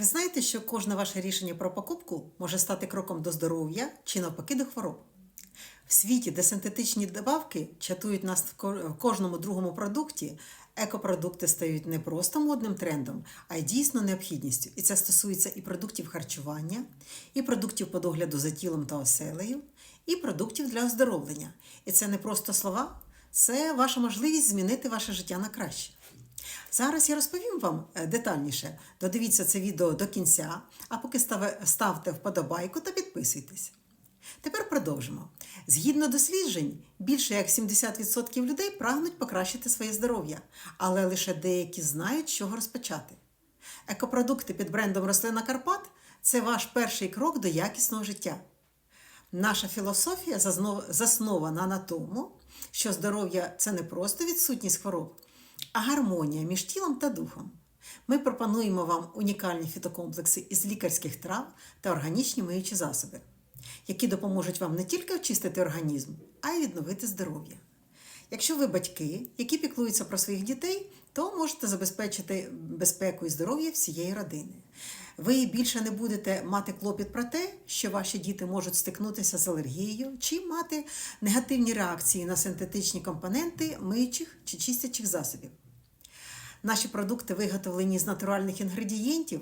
Ви знаєте, що кожне ваше рішення про покупку може стати кроком до здоров'я чи навпаки до хвороб. В світі, де синтетичні добавки чатують нас в кожному другому продукті, екопродукти стають не просто модним трендом, а й дійсно необхідністю. І це стосується і продуктів харчування, і продуктів по догляду за тілом та оселею, і продуктів для оздоровлення. І це не просто слова, це ваша можливість змінити ваше життя на краще. Зараз я розповім вам е, детальніше. Додивіться це відео до кінця, а поки ставте вподобайку та підписуйтесь. Тепер продовжимо. Згідно досліджень, більше як 70% людей прагнуть покращити своє здоров'я, але лише деякі знають, чого розпочати. Екопродукти під брендом Рослина Карпат це ваш перший крок до якісного життя. Наша філософія заснована на тому, що здоров'я це не просто відсутність хвороб, а гармонія між тілом та духом. Ми пропонуємо вам унікальні фітокомплекси із лікарських трав та органічні миючі засоби, які допоможуть вам не тільки очистити організм, а й відновити здоров'я. Якщо ви батьки, які піклуються про своїх дітей, то можете забезпечити безпеку і здоров'я всієї родини. Ви більше не будете мати клопіт про те, що ваші діти можуть стикнутися з алергією чи мати негативні реакції на синтетичні компоненти миючих чи чистячих засобів. Наші продукти виготовлені з натуральних інгредієнтів,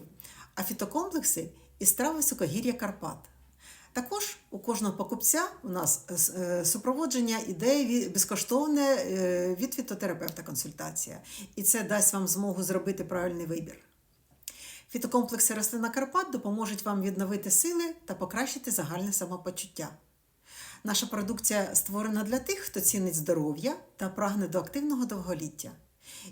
а фітокомплекси із трав високогір'я Карпат. Також у кожного покупця у нас е, супроводження іде ві- безкоштовне е, від фітотерапевта консультація. І це дасть вам змогу зробити правильний вибір. Фітокомплекси рослина Карпат допоможуть вам відновити сили та покращити загальне самопочуття. Наша продукція створена для тих, хто цінить здоров'я та прагне до активного довголіття.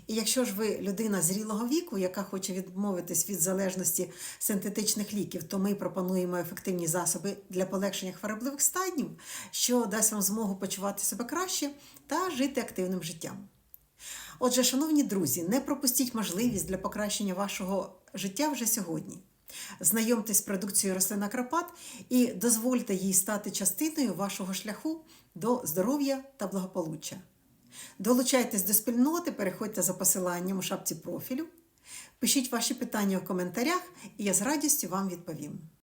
І якщо ж ви людина зрілого віку, яка хоче відмовитись від залежності синтетичних ліків, то ми пропонуємо ефективні засоби для полегшення хворобливих станів, що дасть вам змогу почувати себе краще та жити активним життям. Отже, шановні друзі, не пропустіть можливість для покращення вашого життя вже сьогодні. Знайомтесь з продукцією рослина Карпат і дозвольте їй стати частиною вашого шляху до здоров'я та благополуччя. Долучайтесь до спільноти, переходьте за посиланням у шапці профілю, пишіть ваші питання у коментарях, і я з радістю вам відповім.